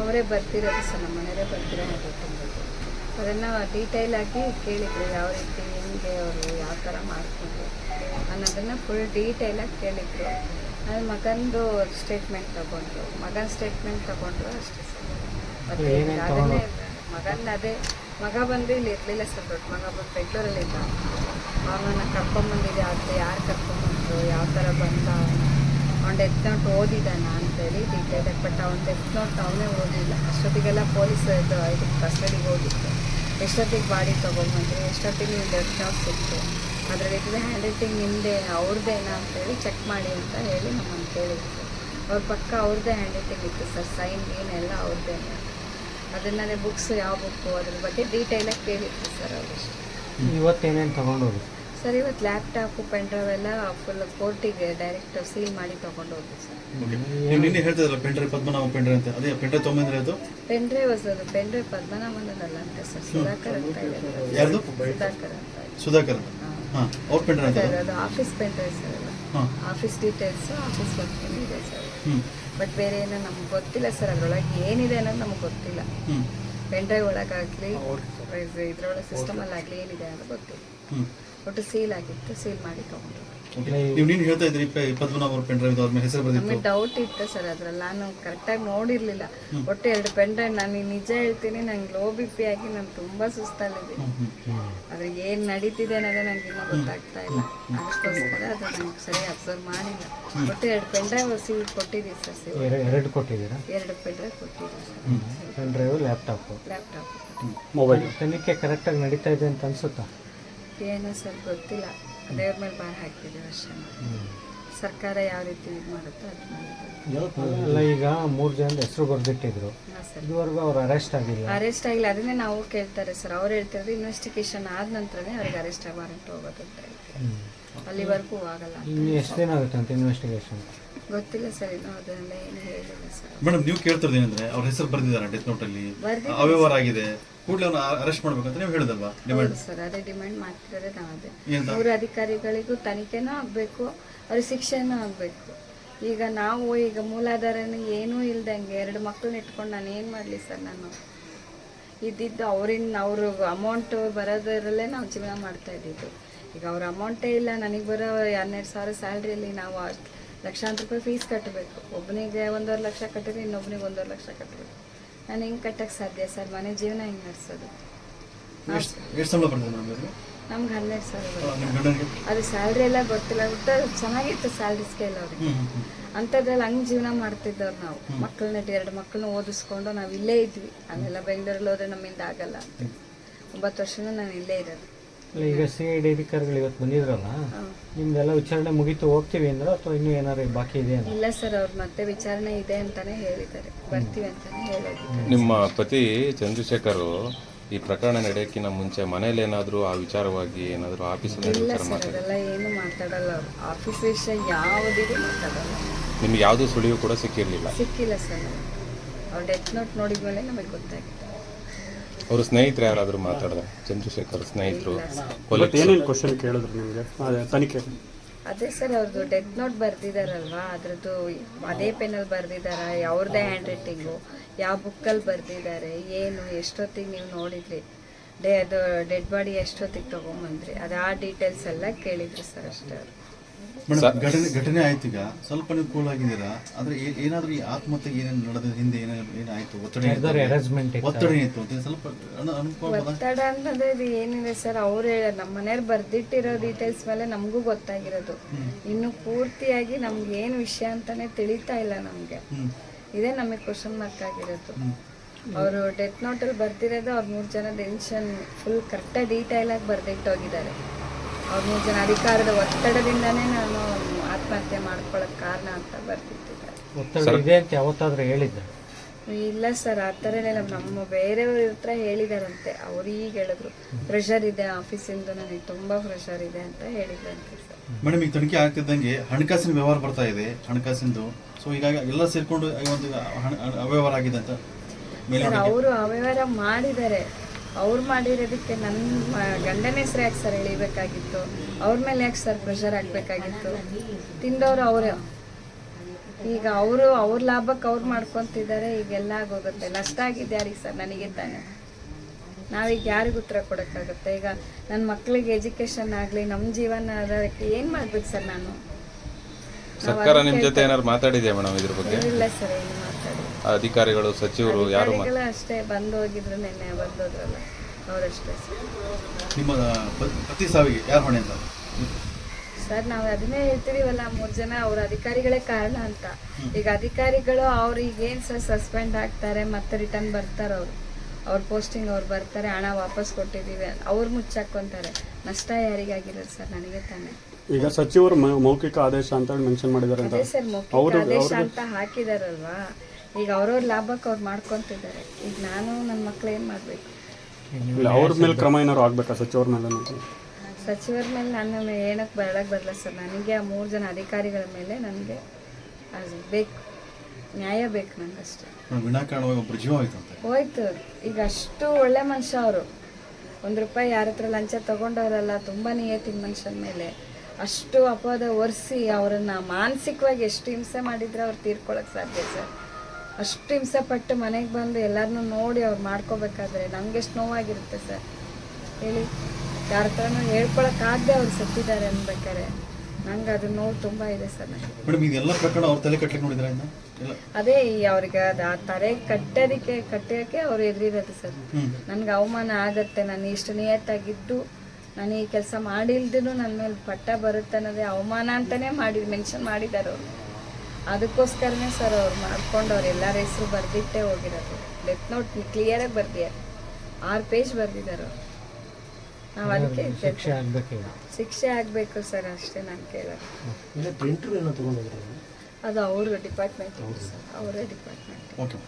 ಅವರೇ ಬರ್ತಿರೋದು ಸರ್ ನಮ್ಮ ಮನೆಯವರೇ ಬರ್ತಿರೋ ಅದನ್ನು ಡೀಟೇಲ್ ಆಗಿ ಕೇಳಿದ್ರು ಯಾವ ರೀತಿ ಹೆಂಗೆ ಅವರು ಯಾವ ಥರ ಮಾಡ್ಕೊಂಡ್ರು ಅನ್ನೋದನ್ನು ಫುಲ್ ಡೀಟೇಲಾಗಿ ಕೇಳಿದ್ರು. ಅದು ಮಗನದು ಸ್ಟೇಟ್ಮೆಂಟ್ ತಗೊಂಡ್ರು. ಮಗನ ಸ್ಟೇಟ್ಮೆಂಟ್ ತಗೊಂಡ್ರು ಅಷ್ಟೇ ಸರ್. ಮತ್ತೆ ಅದನ್ನೇ ಮಗನ ಅದೇ ಮಗ ಬಂದು ಇಲ್ಲಿ ಇರಲಿಲ್ಲ ಸರ್ ದೊಡ್ಡ ಮಗ ಬಂದು ಬೆಂಗಳೂರಲ್ಲಿದ್ದ. ಅವನನ್ನು ಕರ್ಕೊಂಬಂದಿದೆ ಆದರೆ ಯಾರು ಕರ್ಕೊಂಬಂದ್ರು ಯಾವ ಥರ ಬಂದ ಅವ್ನು ಡೆತ್ ನೋಟ್ ಓದಿದ್ದಾನ ಅಂತೇಳಿ ಡೀಟೇಲ್ ಬಟ್ ಅವ್ನು ಡೆತ್ ನೋಟ್ ಅವನೇ ಓದಿಲ್ಲ. ಅಷ್ಟೊತ್ತಿಗೆಲ್ಲ ಪೊಲೀಸ್ ಇದು ಇದಕ್ಕೆ ಕಸ್ಟಡಿಗೆ ಹೋಗಿತ್ತು. ಎಷ್ಟೊತ್ತಿಗೆ ಬಾಡಿ ತೊಗೊಂಬಂದ್ರು ಎಷ್ಟೊತ್ತಿಗೆ ನೀವು ಡೆತ್ ನೋಟ್ ಸಿಕ್ತು, ಅದರಲ್ಲಿ ಇದ್ದರೆ ಹ್ಯಾಂಡ್ ರೈಟಿಂಗ್ ನಿಮ್ಮದೇ ಅವ್ರದ್ದೇನಾ ಅಂತೇಳಿ ಚೆಕ್ ಮಾಡಿ ಅಂತ ಹೇಳಿ ನಮ್ಮನ್ನು ಕೇಳಿದ್ರು. ಅವ್ರ ಪಕ್ಕ ಅವ್ರದ್ದೇ ಹ್ಯಾಂಡ್ ರೈಟಿಂಗ್ ಇತ್ತು ಸರ್ ಸೈನ್ ಏನೆಲ್ಲ ಅವ್ರದ್ದೇನೆ. ಅದನ್ನೇ ಬುಕ್ಸ್ ಯಾವ ಬುಕ್ಕು ಅದ್ರ ಬಗ್ಗೆ ಡೀಟೇಲಾಗಿ ಕೇಳಿತ್ತು ಸರ್ ಅವರಷ್ಟು ಇವತ್ತೇನೇನು ತಗೊಂಡೋಗಿ ಸರ್ ಇವತ್ತು ಲ್ಯಾಪ್ಟಾಪು ಪೆನ್ ಡ್ರೈವ್ ಎಲ್ಲ ಫುಲ್ ಕೋರ್ಟಿಗೆ ಡೈರೆಕ್ಟ್ ಸೀಲ್ ಮಾಡಿ ತಗೊಂಡು ಹೋಗಿ ಸರ್. ನೀವು ನಿನ್ನೆ ಹೇಳ್ತಿದ್ರಲ್ಲ ಡ್ರೈವ್ ಪದ್ಮನಾಭ ಪೆಂಡ್ರೆ ಅಂತ. ಅದೇ ಪೆಂಡ್ರೆ ತೊಗೊಂಬಂದ್ರೆ ಅದು? ಪೆನ್ ಡ್ರೈವ್ ಅದು ಪೆನ್ ಡ್ರೈವ್ ಪದ್ಮನಾಭನಲ್ಲ ಅಂತ ಸರ್ ಸುಧಾಕರ್ ಅಂತ ಇದೆ ಯಾರ್ದು? ಸುಧಾಕರ್ ಅಂತ ಇದೆ. ಸುಧಾಕರ್. ಹಾಂ. ಅವ್ರ ಪೆನ್ ಅಂತ ಸರ್ ಅದು ಆಫೀಸ್ ಪೆನ್ ಡ್ರೈವ್ ಸರ್ ಹಾಂ. ಆಫೀಸ್ ಡೀಟೇಲ್ಸ್ ಆಫೀಸ್ ವರ್ಕ್ ಇದೆ ಸರ್. ಹ್ಞೂ ಬಟ್ ಬೇರೆ ಏನೋ ನಮ್ಗೆ ಗೊತ್ತಿಲ್ಲ ಸರ್ ಅದರೊಳಗೆ ಏನಿದೆ ಅನ್ನೋದು ನಮ್ಗೆ ಗೊತ್ತಿಲ್ಲ. ಹ್ಞೂ ಪೆನ್ ಡ್ರೈವ್ ಒಳಗಾಗಲಿ ಇದ್ರೊಳಗೆ ಸಿಸ್ಟಮಲ್ಲಿ ಆಗಲಿ ಏನಿದೆ ಅಂತ ಗೊತ್ತಿಲ್ಲ ಒಟ್ಟು ಸೀಲ್ ಆಗಿತ್ತು ಸೀಲ್ ಮಾಡಿ ತಗೊಂಡು ನೀವು ನೀನು ಹೇಳ್ತಾ ಇದ್ರಿ ಪ- ಪದ್ಮನಾಭ ಅವ್ರ ಹೆಸರು ನಮಗೆ ಬರ್ದಿತ್ತು ಡೌಟ್ ಇತ್ತು ಸರ್ ಅದ್ರಲ್ಲಿ. ನಾನು ಕರೆಕ್ಟಾಗಿ ನೋಡಿರಲಿಲ್ಲ. ಒಟ್ಟು ಎರಡು ಪೆನ್ ಡ್ರೈವ್ ನಾನು ನಿಜ ಹೇಳ್ತೀನಿ ನಂಗೆ ಲೋ ಬಿ ಪಿ ಆಗಿ ನಾನು ತುಂಬ ಸುಸ್ತಾಗಿದ್ದೀನಿ ಆದರೆ ಏನು ನಡೀತಿದೆ ಅನ್ನೋದೇ ನಂಗೆ ಇನ್ನೂ ಗೊತ್ತಾಗ್ತಾ ಇಲ್ಲ. ಅದಕ್ಕೋಸ್ಕರ ಅದು ನಂಗೆ ಸರಿ ಅಬ್ಸರ್ವ್ ಮಾಡಿಲ್ಲ. ಒಟ್ಟು ಎರಡು ಪೆನ್ ಡ್ರೈವ್ ಸಿ ಕೊಟ್ಟಿದ್ದೀವಿ ಸರ್ ಎರಡು ಕೊಟ್ಟಿದ್ದೀರಾ? ಎರಡು ಪೆನ್ ಡ್ರೈವ್ ಕೊಟ್ಟಿದ್ದೀವಿ sir. Pen drive laptop laptop mobile ತನಿಖೆ ಕರೆಕ್ಟಾಗಿ ನಡೀತಾ ಇದೆ ಅಂತ ಅನ್ಸುತ್ತಾ? ಏನೋ ಸರ್ ಗೊತ್ತಿಲ್ಲ. ದೇವ್ರ ಮೇಲೆ ಬಾರ್ ಹಾಕಿದ್ದೀವಿ ಅಷ್ಟೇ ಸರ್ಕಾರ ಯಾವ ರೀತಿ ಇದು ಮಾಡುತ್ತೋ ಅದು ಮಾಡಿದ್ದೀವಿ ಅಲ್ಲ ಈಗ ಮೂರು ಜನ ಹೆಸರು ಬರೆದಿಟ್ಟಿದ್ರು. ಹಾಂ ಸರ್. ಇದುವರೆಗೂ ಅವ್ರು ಅರೆಸ್ಟ್ ಆಗಿಲ್ಲ. ಅರೆಸ್ಟ್ ಆಗಿಲ್ಲ. ಅದನ್ನೇ ನಾವು ಕೇಳ್ತಾರೆ ಸರ್. ಅವ್ರು ಹೇಳ್ತಿರೋದು ಇನ್ವೆಸ್ಟಿಗೇಷನ್ ಆದ ನಂತರನೇ ಅವ್ರಿಗೆ ಅರೆಸ್ಟ್ ವಾರೆಂಟ್ ಹೋಗೋದು ಅಂತ ಹೇಳ್ತಾರೆ. ಅಲ್ಲಿವರೆಗೂ ಆಗಲ್ಲ ಇನ್ನು ಎಷ್ಟು ದಿನ ಆಗುತ್ತೆ ಅಂತ ಇನ್ವೆಸ್ಟಿಗೇಷನ್ ಗೊತ್ತಿಲ್ಲ ಸರ್ ಇನ್ನೂ ಅದನ್ನೆಲ್ಲ ಏನು ಹೇಳಿಲ್ಲ ಸರ್. ಮೇಡಮ್ ನೀವು ಕೇಳ್ತಿರೋದು ಏನಂದ್ರೆ ಅವ್ರ ಹೆಸರು ಬರ್ದಿದ್ದಾರೆ ಡೆತ್ ನೋಟ್ ಬರ್ದಿದ್ದಾರೆ ಅವ್ಯವಹಾರ ಆಗಿದೆ. ಕೂಡಲೇ ಅವ್ನ ಅರೆಸ್ಟ್ ಮಾಡ್ಬೇಕಂತ ನೀವು ಹೇಳಿದಲ್ವಾ? ಡಿಮ್ಯಾಂಡ್ ಹೌದು ಸರ್ ಅದೇ ಡಿಮ್ಯಾಂಡ್ ಮಾಡ್ತಿರೋದೇ ನಾವು ಅದೇ ಮೂರು ಅಧಿಕಾರಿಗಳಿಗೂ ತನಿಖೆನೂ ಆಗಬೇಕು ಅವ್ರ ಶಿಕ್ಷೆನೂ ಆಗಬೇಕು. ಈಗ ನಾವು ಈಗ ಮೂಲಾಧಾರನ ಏನೂ ಇಲ್ದಂಗೆ ಎರಡು ಮಕ್ಕಳನ್ನ ಇಟ್ಕೊಂಡು ನಾನು ಏನು ಮಾಡಲಿ ಸರ್ ನಾನು? ಇದ್ದಿದ್ದು ಅವರಿಂದ ಅವರು ಅಮೌಂಟ್ ಬರೋದರಲ್ಲೇ ನಾವು ಜೀವನ ಮಾಡ್ತಾ ಇದ್ದಿದ್ದು. ಈಗ ಅವ್ರ ಅಮೌಂಟೇ ಇಲ್ಲ ನನಗೆ ಬರೋ ಹನ್ನೆರಡು ಸಾವಿರ ಸ್ಯಾಲ್ರಿಯಲ್ಲಿ ನಾವು ಅಷ್ಟ್ ಲಕ್ಷಾಂತರ ರೂಪಾಯಿ ಫೀಸ್ ಕಟ್ಟಬೇಕು ಒಬ್ಬನಿಗೆ ಒಂದೂವರೆ ಲಕ್ಷ ಕಟ್ಟಿದ್ರೆ ಇನ್ನೊಬ್ಬನಿಗೆ ಒಂದೂವರೆ ಲಕ್ಷ ಕಟ್ಟಬೇಕು ನಾನು ಹೆಂಗೆ ಕಟ್ಟಕ್ಕೆ ಸಾಧ್ಯ ಸರ್? ಮನೆ ಜೀವನ ಹೆಂಗೆ ನಡೆಸೋದು? ನಮ್ಗೆ ಹನ್ನೆರಡು ಸಾವಿರ ಅದು ಸ್ಯಾಲ್ರಿ ಎಲ್ಲ ಗೊತ್ತಿಲ್ಲ. ಒಟ್ಟು ಚೆನ್ನಾಗಿತ್ತು ಸ್ಯಾಲ್ರಿ ಸ್ಕೇಲ್ ಅವ್ರಿಗೆ. ಅಂಥದ್ರಲ್ಲಿ ಹಂಗೆ ಜೀವನ ಮಾಡ್ತಿದ್ದವ್ರು ನಾವು. ಮಕ್ಕಳನ್ನ ಎರಡು ಮಕ್ಕಳನ್ನ ಓದಿಸ್ಕೊಂಡು ನಾವು ಇಲ್ಲೇ ಇದ್ವಿ. ಅಲ್ಲೆಲ್ಲ ಬೆಂಗಳೂರಲ್ಲಿ ಹೋದ್ರೆ ನಮ್ಮಿಂದ ಆಗಲ್ಲ ಒಂಬತ್ತು ವರ್ಷನೂ ನಾನು ಇಲ್ಲೇ ಇರೋದು. ಈಗ ಸಿ ಐ ಡಿ ಅಧಿಕಾರಿಗಳು ಇವತ್ತು ಬಂದಿದ್ರಲ್ಲ. ನಿಮ್ದೆಲ್ಲ ವಿಚಾರಣೆ ಮುಗಿತು ಹೋಗ್ತೀವಿ ಅಂದ್ರೆ ಅಥವಾ ಇನ್ನೂ ಏನಾರು ಬಾಕಿ ಇದೆ ಅಂತ ಇಲ್ಲ ಸರ್ ಅವ್ರು ಮತ್ತೆ ವಿಚಾರಣೆ ಇದೆ ಅಂತಾನೆ ಹೇಳಿದ್ದಾರೆ. ಬರ್ತೀವಿ ಅಂತಾನೆ ಹೇಳೋದು. ನಿಮ್ಮ ಪತಿ ಚಂದ್ರಶೇಖರ್ ಈ ಪ್ರಕರಣ ನಡೆಯಕ್ಕಿಂತ ಮುಂಚೆ ಮನೇಲಿ ಏನಾದರೂ ಆ ವಿಚಾರವಾಗಿ ಏನಾದರೂ ಆಫೀಸಲ್ಲಿ ಇಲ್ಲ ಸರ್ ಅದೆಲ್ಲ ಏನು ಮಾತಾಡಲ್ಲ ಅವ್ರು. ಆಫೀಸ್ ವಿಷಯ ಯಾವುದಿಗೂ ಮಾತಾಡಲ್ಲ. ನಿಮ್ಗೆ ಯಾವುದೂ ಸುಳಿವು ಕೂಡ ಸಿಕ್ಕಿರಲಿಲ್ಲ? ಸಿಕ್ಕಿಲ್ಲ ಸರ್ ಅವ್ರ ಡೆತ್ ನೋಟ್ ನೋಡಿದ್ಮೇಲೆ ನಮಗೆ ಗೊತ್ತಾಗಿತ್ತು ಅವರು ಸ್ನೇಹಿತರು ಯಾರಾದರೂ ಮಾತಾಡಿದ್ರೆ? ಚಂದ್ರಶೇಖರ್ ಸ್ನೇಹಿತರು ಏನೇನು ಕ್ವಶನ್ ಕೇಳಿದ್ರು ನಿಮಗೆ? ಅದೇ ತನಿಖೆ. ಅದೇ ಸರ್ ಅವ್ರದ್ದು ಡೆತ್ ನೋಟ್ ಬರ್ದಿದಾರಲ್ವಾ? ಅದ್ರದ್ದು ಅದೇ ಪೆನ್ನಲ್ಲಿ ಬರ್ದಿದಾರ? ಅವ್ರದ್ದೇ ಹ್ಯಾಂಡ್ ರೈಟಿಂಗು ಯಾವ ಬುಕ್ಕಲ್ಲಿ ಬರ್ದಿದ್ದಾರೆ? ಏನು? ಎಷ್ಟೊತ್ತಿಗೆ ನೀವು ನೋಡಿದ್ರಿ? ಡೇ ಅದು ಡೆಡ್ ಬಾಡಿ ಎಷ್ಟೊತ್ತಿಗೆ ತೊಗೊಂಬಂದ್ರಿ? ಅದು ಆ ಡೀಟೇಲ್ಸ್ ಎಲ್ಲ ಕೇಳಿದ್ರು ಸರ್ ಅಷ್ಟೇ ಅವರು. ಮೇಡಮ್ ಘಟನೆ ಘಟನೆ ಆಯ್ತು ಈಗ. ಸ್ವಲ್ಪ ನೀವು ಕೂಲ್ ಆಗಿದ್ದೀರಾ? ಆದ್ರೆ ಏ- ಏನಾದ್ರೂ ಈ ಆತ್ಮಹತ್ಯೆಗೆ ಏನೇನು ನಡೆದ ಹಿಂದೆ ಏನೇನು ಏನಾಯ್ತು? ಒತ್ತಡ ಏನಿತ್ತು? ಅರೇಂಜ್ಮೆಂಟ್ ಒತ್ತಡ ಏನಿತ್ತು? ಅಂತ ಸ್ವಲ್ಪ ಅನು- ಅನುಭವ ಒತ್ತಡ ಅಂತಂದ್ರೆ ಇದು ಏನಿದೆ ಸರ್? ಅವರೇ ನಮ್ಮ ಮನೆಯವ್ರು ಬರ್ದಿಟ್ಟಿರೋ ಡೀಟೇಲ್ಸ್ ಮೇಲೆ ನಮಗೂ ಗೊತ್ತಾಗಿರೋದು. ಇನ್ನು ಪೂರ್ತಿಯಾಗಿ ನಮ್ಗೆ ಏನು ವಿಷಯ ಅಂತಾನೆ ತಿಳಿತಾ ಇಲ್ಲ ನಮಗೆ. ಇದೇ ನಮಗೆ ಕ್ವಶನ್ ಮಾರ್ಕ್ ಆಗಿರೋದು. ಅವರು ಡೆತ್ ನೋಟಲ್ಲಿ ಬರ್ದಿರೋದು ಅವ್ರ ಮೂರು ಜನ ಟೆನ್ಷನ್ ಫುಲ್ ಕರೆಕ್ಟಾಗಿ ಡೀಟೇಲಾಗಿ ಬರ್ದಿಟ್ಟು ಹೋಗಿದ್ದಾರೆ. ಅವ್ರ ಮೂರು ಜನ ಅಧಿಕಾರದ ಒತ್ತಡದಿಂದನೇ ನಾನು ಆತ್ಮಹತ್ಯೆ ಮಾಡ್ಕೊಳ್ಳೋಕೆ ಕಾರಣ ಅಂತ ಬರ್ತಿತ್ತು. ಒತ್ತಡ ಇದೆ ಅಂತ ಯಾವತ್ತಾದ್ರೂ ಹೇಳಿದ್ದ ಇಲ್ಲ ಸರ್ ಆ ಥರ ಏನಿಲ್ಲ. ನಮ್ಮ ಬೇರೆಯವ್ರ ಹತ್ರ ಹೇಳಿದಾರಂತೆ. ಅವ್ರು ಈಗ ಹೇಳಿದ್ರು. ಪ್ರೆಷರ್ ಇದೆ ಆಫೀಸಿಂದ ನನಗೆ ತುಂಬಾ ಪ್ರೆಷರ್ ಇದೆ ಅಂತ ಹೇಳಿದ್ರಂತೆ ಸರ್. ಮೇಡಮ್ ಈಗ ತನಿಖೆ ಆಗ್ತಿದ್ದಂಗೆ ಹಣಕಾಸಿನ ವ್ಯವಹಾರ ಬರ್ತಾ ಇದೆ ಹಣಕಾಸಿಂದು. ಸೊ ಹೀಗಾಗಿ ಎಲ್ಲ ಸೇರ್ಕೊಂಡು ಒಂದು ಹಣ ಹಣ- ಅವ್ಯವಹಾರ ಆಗಿದೆ ಅಂತ ಮೇಲೆ ಸರ್ ಅವರು ಅವ್ಯವಹಾರ ಮಾಡಿದ್ದಾರೆ. ಅವ್ರು ಮಾಡಿರೋದಕ್ಕೆ ನನ್ನ ಗಂಡನ ಹೆಸರು ಯಾಕೆ ಸರ್ ಎಳಿಬೇಕಾಗಿತ್ತು? ಅವ್ರ ಮೇಲೆ ಯಾಕೆ ಸರ್ ಪ್ರೆಷರ್ ಹಾಕ್ಬೇಕಾಗಿತ್ತು? ತಿಂದವರು ಅವರೇ. ಈಗ ಅವರು ಅವ್ರ ಲಾಭಕ್ಕೆ ಅವ್ರು ಮಾಡ್ಕೊತಿದ್ದಾರೆ ಈಗೆಲ್ಲ ಆಗೋಗುತ್ತೆ. ನಷ್ಟ ಆಗಿದೆ ಯಾರಿಗೆ ಸರ್ ನನಗೆ ತಾನೆ. ನಾವೀಗ ಯಾರಿಗೂ ಉತ್ತರ ಕೊಡೋಕ್ಕಾಗುತ್ತೆ? ಈಗ ನನ್ನ ಮಕ್ಳಿಗೆ ಎಜುಕೇಷನ್ ಆಗಲಿ ನಮ್ಮ ಜೀವನ ಆಧಾರಕ್ಕೆ ಏನು ಮಾಡ್ಬೇಕು ಸರ್ ನಾನು? ಸರ್ಕಾರ ನಿಮ್ಮ ಜೊತೆ ಏನಾದ್ರು ಮಾತಾಡಿದೆಯಾ ಮೇಡಮ್ ಇದ್ರ ಬಗ್ಗೆ? ಇಲ್ಲ ಸರ್ ಏನು ಅಧಿಕಾರಿಗಳು ಸಚಿವರು ಯಾರು ಮಾ- ಅಧಿಕಾರಿಗಳು ಅಷ್ಟೇ ಬಂದು ಹೋಗಿದ್ರು ನಿನ್ನೆ ಬಂದೋದ್ರಲ್ಲ. ಅವರಷ್ಟೇ ಸರ್. ನಿಮ್ಮ ಪ- ಪತಿ ಸಾವಿಗೆ ಯಾರು ಹೊಣೆ ಅಂತ? ಸರ್ ನಾವು ಅದನ್ನೇ ಹೇಳ್ತಿದೀವಲ್ಲ ಮೂರು ಜನ ಅವ್ರ ಅಧಿಕಾರಿಗಳೇ ಕಾರಣ ಅಂತ. ಈಗ ಅಧಿಕಾರಿಗಳು ಅವ್ರಿಗೆ ಏನು ಸರ್ ಸಸ್ಪೆಂಡ್ ಆಗ್ತಾರೆ ಮತ್ತೆ ರಿಟರ್ನ್ ಬರ್ತಾರೆ ಅವರು. ಅವ್ರ ಪೋಸ್ಟಿಂಗ್ ಅವ್ರು ಬರ್ತಾರೆ ಹಣ ವಾಪಸ್ ಕೊಟ್ಟಿದ್ದೀವಿ ಅವ್ರು ಮುಚ್ಚಾಕೊಂತಾರೆ. ನಷ್ಟ ಯಾರಿಗಾಗಿರೋದು ಸರ್? ನನಗೆ ತಾನೆ. ಈಗ ಸಚಿವರು ಮೌ- ಮೌಖಿಕ ಆದೇಶ ಅಂತ ಹೇಳಿ ಮೆನ್ಷನ್ ಮಾಡಿದ್ದಾರೆ ಅಂತ. ಅದೇ ಸರ್ ಮೌಖಿಕ ಆದೇಶ ಅಂತ ಹಾಕಿದಾರಲ್ವಾ? ಈಗ ಅವ್ರವ್ರ ಲಾಭಕ್ಕೆ ಅವ್ರು ಮಾಡ್ಕೊತಿದ್ದಾರೆ. ಈಗ ನಾನು ನನ್ನ ಮಕ್ಳು ಏನು ಮಾಡಬೇಕು? ಇಲ್ಲ ಅವ್ರ ಮೇಲೆ ಕ್ರಮ ಏನಾದ್ರು ಆಗ್ಬೇಕಾ? ಸಚಿವರ ಮೇಲೆ ಸಚಿವರ ಮೇಲೆ ನನ್ನ ಏನಕ್ಕೆ ಬರಳಕ್ಕೆ ಬರಲ್ಲ ಸರ್? ನನಗೆ ಆ ಮೂರು ಜನ ಅಧಿಕಾರಿಗಳ ಮೇಲೆ ನನಗೆ ಅದು ಬೇಕು. ನ್ಯಾಯ ಬೇಕು ನನಗಷ್ಟೇ ಅಷ್ಟೇ ಹೋಯ್ತು ಈಗ ಅಷ್ಟು ಒಳ್ಳೆ ಮನುಷ್ಯ ಅವರು. ಒಂದು ರೂಪಾಯಿ ಯಾರ ಹತ್ರ ಲಂಚ ತಗೊಂಡವರಲ್ಲ ತುಂಬ ನಿಯತ್ತಿನ ಮನುಷ್ಯನ ಮೇಲೆ ಅಷ್ಟು ಅಪವಾದ ಒರೆಸಿ ಅವರನ್ನು ಮಾನಸಿಕವಾಗಿ ಎಷ್ಟು ಹಿಂಸೆ ಮಾಡಿದ್ರೆ ಅವ್ರು ತೀರ್ಕೊಳಕ್ಕೆ ಸಾಧ್ಯ ಸರ್? ಅಷ್ಟು ಹಿಂಸೆ ಪಟ್ಟು ಮನೆಗೆ ಬಂದು ಎಲ್ಲರನ್ನೂ ನೋಡಿ ಅವ್ರು ಮಾಡ್ಕೋಬೇಕಾದ್ರೆ ನಮ್ಗೆ ಎಷ್ಟು ನೋವಾಗಿರುತ್ತೆ ಸರ್. ಹೇಳಿ ಯಾರ ಹತ್ರನೂ ಹೇಳ್ಕೊಳಕ್ಕಾಗದೆ ಅವ್ರು ಸತ್ತಿದ್ದಾರೆ ಅನ್ಬೇಕಾರೆ ನಂಗೆ ಅದು ನೋವು ತುಂಬ ಇದೆ ಸರ್ ಮೇಡಮ್ ಇದೆಲ್ಲ ಪ್ರಕರಣ ಅವ್ರ ತಲೆ ಕಟ್ಲಿಕ್ಕೆ ನೋಡಿದ್ರೆ ಅದೇ ಈ ಅವ್ರಿಗೆ ಅದು ಆ ತಲೆ ಕಟ್ಟೋದಕ್ಕೆ ಕಟ್ಟೋಕ್ಕೆ ಅವ್ರು ಎದುರಿರೋದು ಸರ್. ನನಗೆ ಅವಮಾನ ಆಗತ್ತೆ ನಾನು ಇಷ್ಟು ನಿಯತ್ತಾಗಿದ್ದು ನಾನು ಈ ಕೆಲಸ ಮಾಡಿಲ್ದೂ ನನ್ನ ಮೇಲೆ ಪಟ್ಟ ಬರುತ್ತೆ ಅನ್ನೋದೇ ಅವಮಾನ ಅಂತಲೇ ಮಾಡಿ ಮೆನ್ಷನ್ ಮಾಡಿದ್ದಾರೆ ಅವರು. ಅದಕ್ಕೋಸ್ಕರನೇ ಸರ್ ಅವ್ರು ಮಾಡ್ಕೊಂಡು ಅವ್ರು ಎಲ್ಲರ ಹೆಸರು ಬರೆದಿಟ್ಟೇ ಹೋಗಿರೋದು. ಡೆತ್ ನೋಟ್ ಕ್ಲಿಯರಾಗಿ ಬರ್ದಿದ್ದಾರೆ ಆರು ಪೇಜ್ ಬರೆದಿದ್ದಾರೆ ಅವರು. ನಾವು ಅದಕ್ಕೆ ಶಿಕ್ಷೆ ಆಗ್ಬೇಕು ಶಿಕ್ಷೆ ಆಗಬೇಕು ಸರ್ ಅಷ್ಟೇ ನಾನು ಕೇಳೋದು. ಅದು ಅವರು ಡಿಪಾರ್ಟ್ಮೆಂಟ್ ಸರ್ ಅವರೇ ಡಿಪಾರ್ಟ್ಮೆಂಟ್ ಓಕೆ